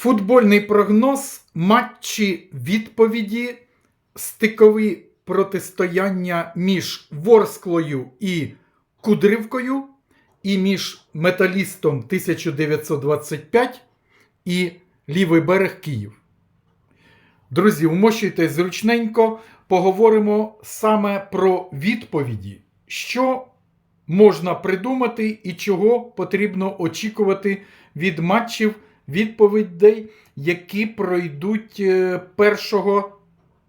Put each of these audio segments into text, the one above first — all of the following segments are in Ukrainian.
Футбольний прогноз, матчі відповіді, стикові протистояння між Ворсклою і Кудрівкою, і між металістом 1925 і Лівий берег Київ. Друзі, вмощуйтесь зручненько, поговоримо саме про відповіді, що можна придумати і чого потрібно очікувати від матчів відповідей, які пройдуть е, 1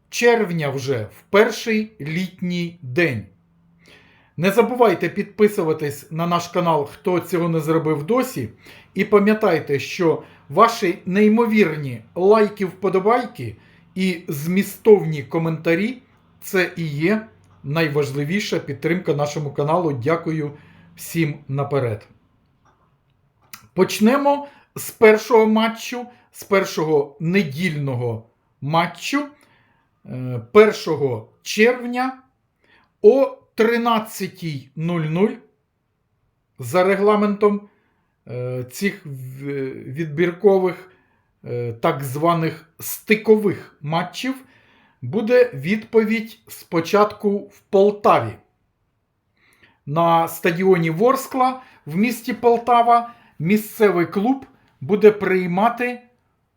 червня вже в перший літній день. Не забувайте підписуватись на наш канал, хто цього не зробив досі. І пам'ятайте, що ваші неймовірні лайки, вподобайки і змістовні коментарі це і є найважливіша підтримка нашому каналу. Дякую всім наперед. Почнемо з першого матчу, з першого недільного матчу е, 1 червня о 13.00 за регламентом е, цих відбіркових е, так званих стикових матчів буде відповідь спочатку в Полтаві. На стадіоні Ворскла в місті Полтава місцевий клуб буде приймати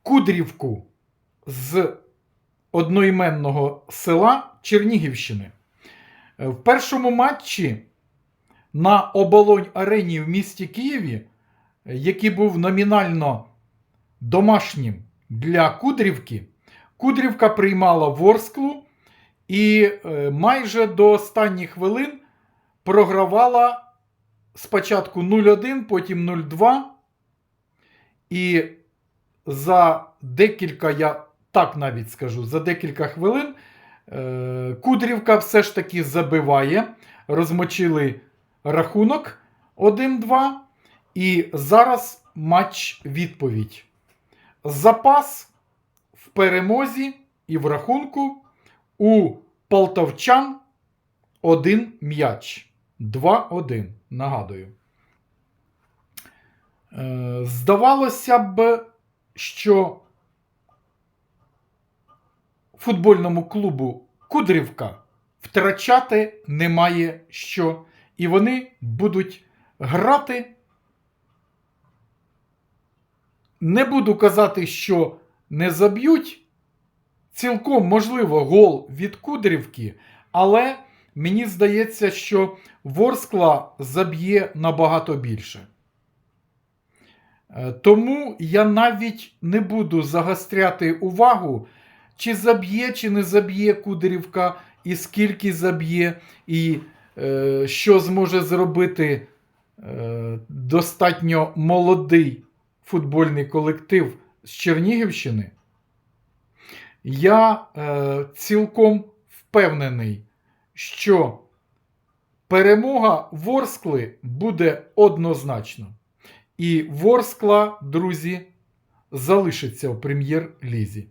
Кудрівку з одноіменного села Чернігівщини. Е, В першому матчі на оболонь арені в місті Києві, е, який був номінально домашнім для Кудрівки, Кудрівка приймала Ворсклу і е, майже до останніх хвилин програвала спочатку 0-1, потім 0-2. І за декілька, я так навіть скажу, за декілька хвилин е, Кудрівка все ж таки забиває. Розмочили рахунок 1-2. І зараз матч відповідь. Запас в перемозі і в рахунку у полтавчан один м'яч. 2-1. Нагадую. Е, Здавалося б, що футбольному клубу Кудрівка втрачати немає що. І вони будуть грати. Не буду казати, що не заб'ють. Цілком можливо гол від Кудрівки, але мені здається, що Ворскла заб'є набагато більше. Е, Тому я навіть не буду загостряти увагу, чи заб'є, чи не заб'є Кудрівка, і скільки заб'є, і е, що зможе зробити е, достатньо молодий футбольний колектив з Чернігівщини. Я е, цілком впевнений, що перемога Ворскли буде однозначно. І Ворскла, друзі, залишиться в прем'єр-лізі.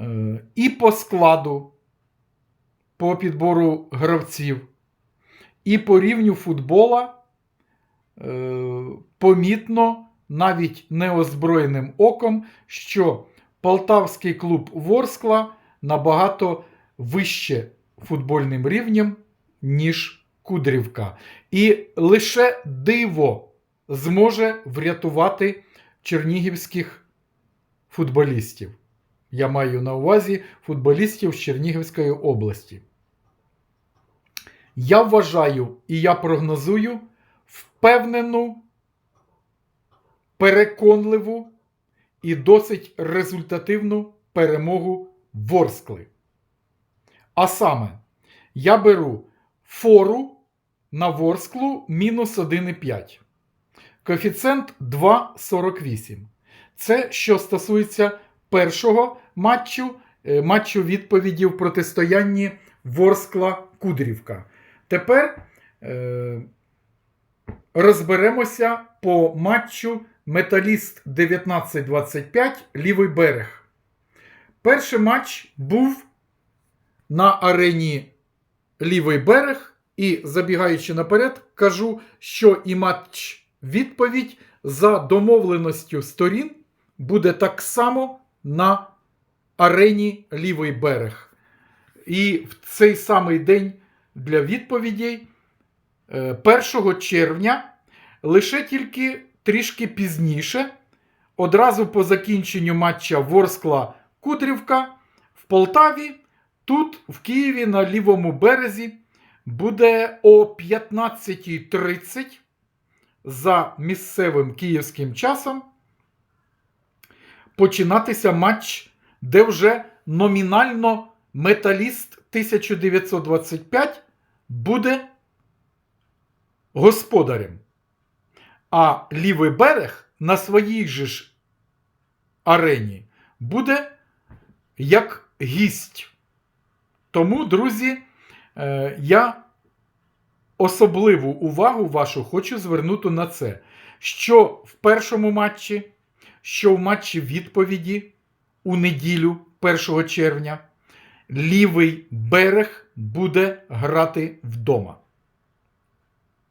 Е, і по складу, по підбору гравців, і по рівню футбола е, помітно навіть неозброєним оком, що полтавський клуб Ворскла набагато вище футбольним рівнем, ніж Кудрівка. І лише диво зможе врятувати чернігівських футболістів. Я маю на увазі футболістів з Чернігівської області. Я вважаю і я прогнозую впевнену, переконливу і досить результативну перемогу Ворскли. А саме, я беру фору на Ворсклу мінус 1,5. Коефіцієнт 2,48. Це що стосується першого матчу, е, матчу відповіді в протистоянні Ворскла-Кудрівка. Тепер е, розберемося по матчу Металіст 1925 Лівий берег. Перший матч був на арені Лівий берег. І забігаючи наперед, кажу, що і матч відповідь за домовленістю сторін буде так само на арені лівий берег. І в цей самий день для відповідей е, 1 червня, лише тільки трішки пізніше, одразу по закінченню матча Ворскла Кудрівка в Полтаві, тут, в Києві, на лівому березі, буде о 15.30 за місцевим київським часом починатися матч, де вже номінально металіст 1925 буде господарем. А лівий берег на своїй же ж арені буде як гість. Тому, друзі, е, я особливу увагу вашу хочу звернути на це, що в першому матчі, що в матчі відповіді у неділю 1 червня, лівий берег буде грати вдома.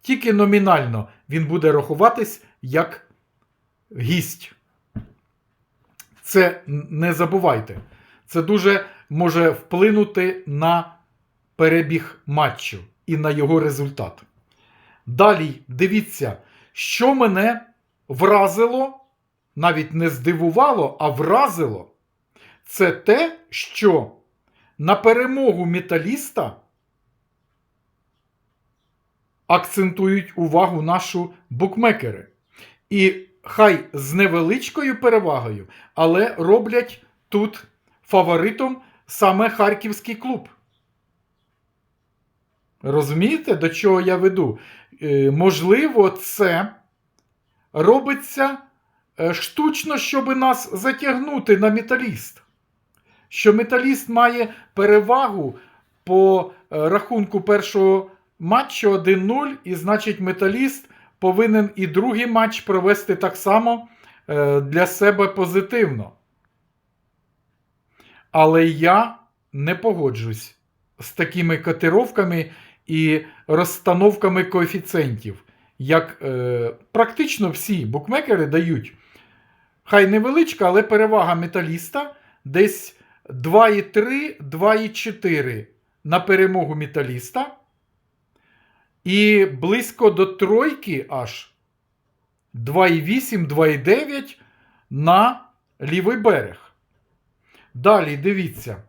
Тільки номінально він буде рахуватись як гість. Це не забувайте. Це дуже може вплинути на перебіг матчу і на його результат. Далі дивіться, що мене вразило, навіть не здивувало, а вразило, це те, що на перемогу металіста акцентують увагу нашу букмекери. І хай з невеличкою перевагою, але роблять тут фаворитом саме харківський клуб. Розумієте, до чого я веду? Е, можливо, це робиться е, штучно, щоб нас затягнути на металіст. Що металіст має перевагу по е, рахунку першого матчу 1-0, і значить, металіст повинен і другий матч провести так само для себе позитивно. Але я не погоджусь з такими котировками і розстановками коефіцієнтів, як е, практично всі букмекери дають. Хай невеличка, але перевага металіста десь 2,3, 2,4 на перемогу металіста. І близько до тройки аж 2,8, 2,9 на лівий берег. Далі дивіться.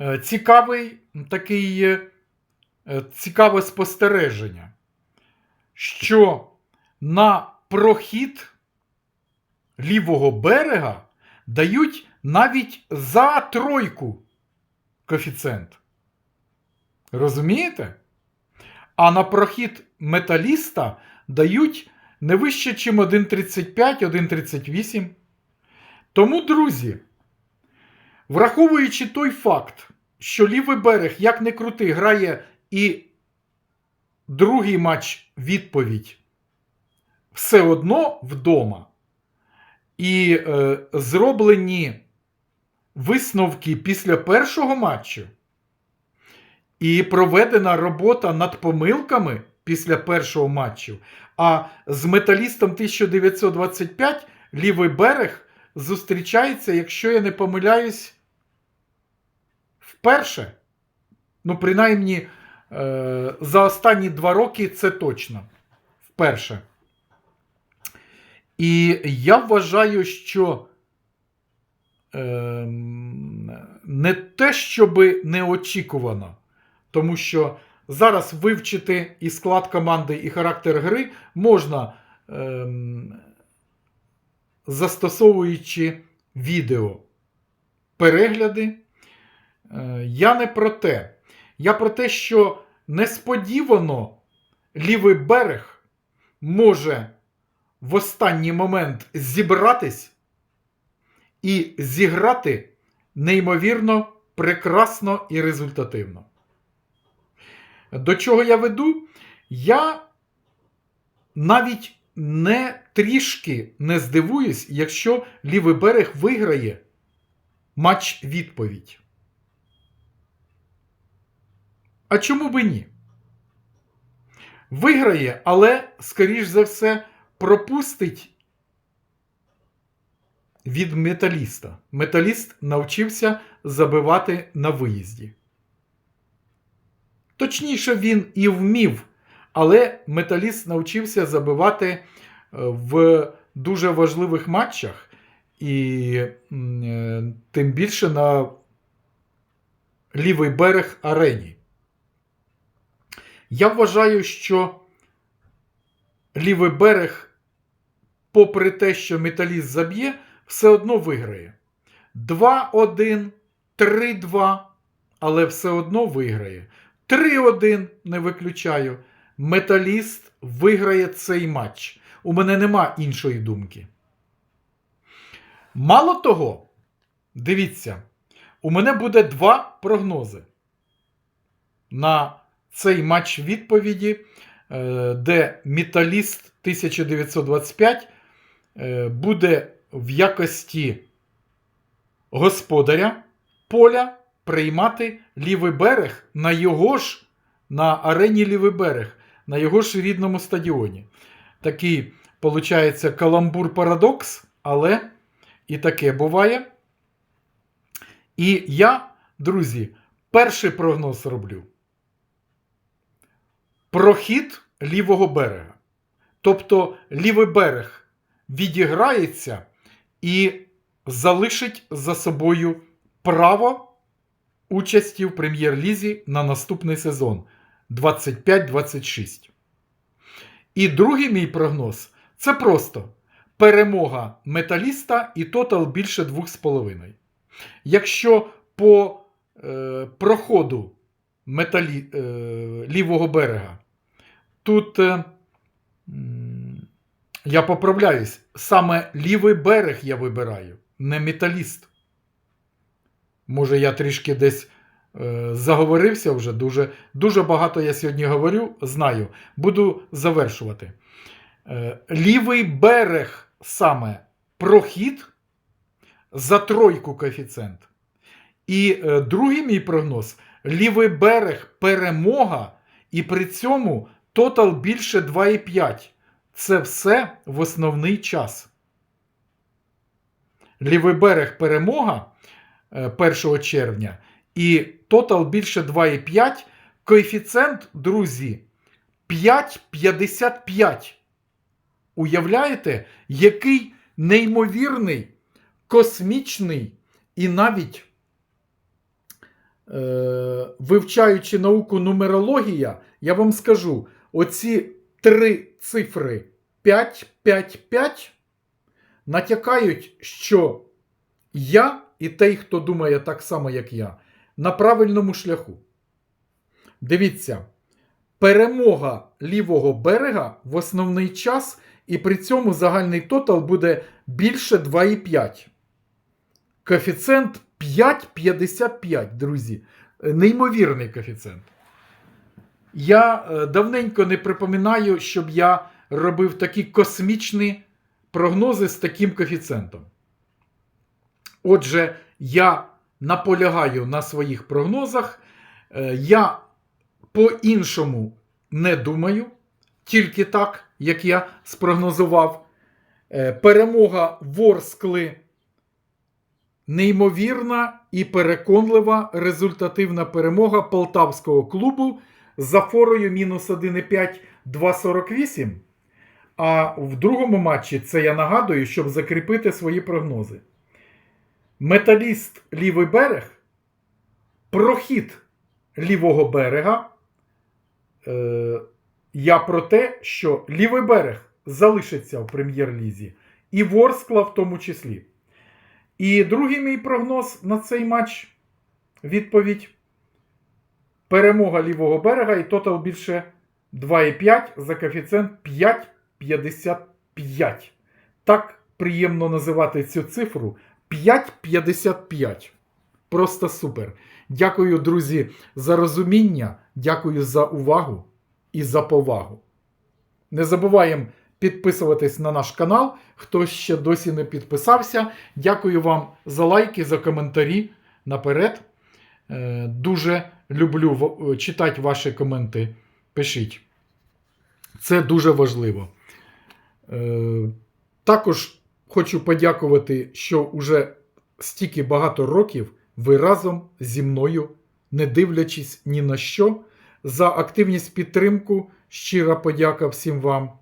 Е, Цікавий такий е, цікаве спостереження, що на прохід лівого берега дають навіть за тройку коефіцієнт. Розумієте? А на прохід металіста дають не вище, ніж 1,35, 1,38. Тому, друзі, враховуючи той факт, що лівий берег, як не крути, грає і другий матч відповідь все одно вдома, і е, зроблені висновки після першого матчу, і проведена робота над помилками після першого матчу. А з металістом 1925 лівий берег зустрічається, якщо я не помиляюсь, вперше. Ну, принаймні, е, за останні два роки це точно. Вперше. І я вважаю, що ем, не те, щоби неочікувано, тому що зараз вивчити і склад команди, і характер гри можна, ем, застосовуючи відео перегляди. Е, Я не про те. Я про те, що несподівано лівий берег може в останній момент зібратись і зіграти неймовірно прекрасно і результативно. До чого я веду? Я навіть не трішки не здивуюсь, якщо лівий берег виграє матч відповідь. А чому би ні? Виграє, але, скоріш за все, пропустить від металіста. Металіст навчився забивати на виїзді. Точніше, він і вмів, але металіст навчився забивати е, в дуже важливих матчах, і е, тим більше на лівий берег арені. Я вважаю, що лівий берег, попри те, що металіст заб'є, все одно виграє. 2-1, 3-2, але все одно виграє. 3-1 не виключаю. Металіст виграє цей матч. У мене нема іншої думки. Мало того, дивіться, у мене буде два прогнози на цей матч відповіді, е, де Металіст 1925 е, буде в якості господаря поля приймати лівий берег на його ж на арені лівий берег, на його ж рідному стадіоні. Такий, виходить, каламбур-парадокс, але і таке буває. І я, друзі, перший прогноз роблю. Прохід лівого берега. Тобто лівий берег відіграється і залишить за собою право участі в прем'єр-лізі на наступний сезон 25-26. І другий мій прогноз це просто перемога металіста і тотал більше 2,5. Якщо по е, проходу металі, е, лівого берега тут е, я поправляюсь, саме лівий берег я вибираю, не металіст. Може, я трішки десь заговорився вже. Дуже, дуже багато я сьогодні говорю, знаю. Буду завершувати. Е, лівий берег саме прохід за тройку коефіцієнт. І е, другий мій прогноз: лівий берег перемога, і при цьому тотал більше 2,5. Це все в основний час. Лівий берег перемога е, 1 червня і тотал більше 2,5. Коефіцієнт, друзі, 5,55. Уявляєте, який неймовірний, космічний і навіть е, вивчаючи науку нумерологія, я вам скажу: оці три цифри 5, 5, 5 натякають, що я і той, хто думає так само, як я, на правильному шляху. Дивіться, перемога лівого берега в основний час, і при цьому загальний тотал буде більше 2,5. Коефіцієнт 5,55, друзі. Неймовірний коефіцієнт. Я е, давненько не припоминаю, щоб я робив такі космічні прогнози з таким коефіцієнтом. Отже, я наполягаю на своїх прогнозах. Е, Я по-іншому не думаю, тільки так, як я спрогнозував. Е, Перемога Ворскли неймовірна і переконлива результативна перемога полтавського клубу за форою мінус 1,5 2,48. А в другому матчі це я нагадую, щоб закріпити свої прогнози. Металіст лівий берег, прохід лівого берега. Е, я про те, що лівий берег залишиться в прем'єр-лізі, і Ворскла в тому числі. І другий мій прогноз на цей матч відповідь. Перемога лівого берега і тотал більше 2,5 за коефіцієнт 5,55. Так приємно називати цю цифру 5,55. Просто супер. Дякую, друзі, за розуміння. Дякую за увагу і за повагу. Не забуваємо підписуватись на наш канал, хто ще досі не підписався. Дякую вам за лайки, за коментарі наперед. Е, Дуже люблю читати ваші коменти. Пишіть. Це дуже важливо. Е, Також хочу подякувати, що уже стільки багато років ви разом зі мною, не дивлячись ні на що, за активність підтримку, щира подяка всім вам.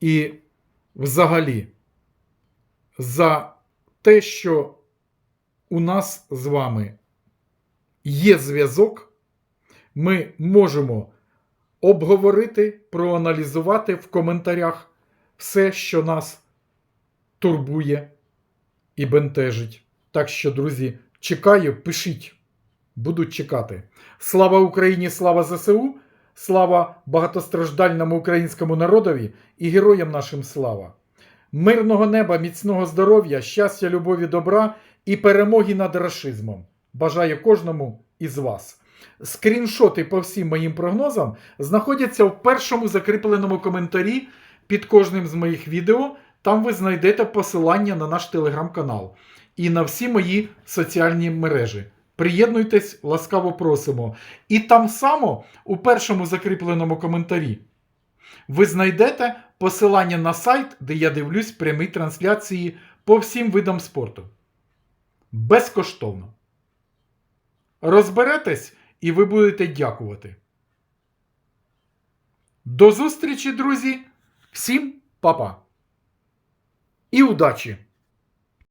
І взагалі за те, що у нас з вами є зв'язок, ми можемо обговорити, проаналізувати в коментарях все, що нас турбує і бентежить. Так що, друзі, чекаю, пишіть. Будуть чекати. Слава Україні, слава ЗСУ, слава багатостраждальному українському народові і героям нашим слава. Мирного неба, міцного здоров'я, щастя, любові, добра і перемоги над рашизмом. Бажаю кожному із вас. Скріншоти по всім моїм прогнозам знаходяться в першому закріпленому коментарі під кожним з моїх відео. Там ви знайдете посилання на наш телеграм-канал і на всі мої соціальні мережі. Приєднуйтесь, ласкаво просимо. І там само у першому закріпленому коментарі ви знайдете посилання на сайт, де я дивлюсь прямі трансляції по всім видам спорту. Безкоштовно. Розберетесь і ви будете дякувати. До зустрічі, друзі! Всім па-па! І удачі!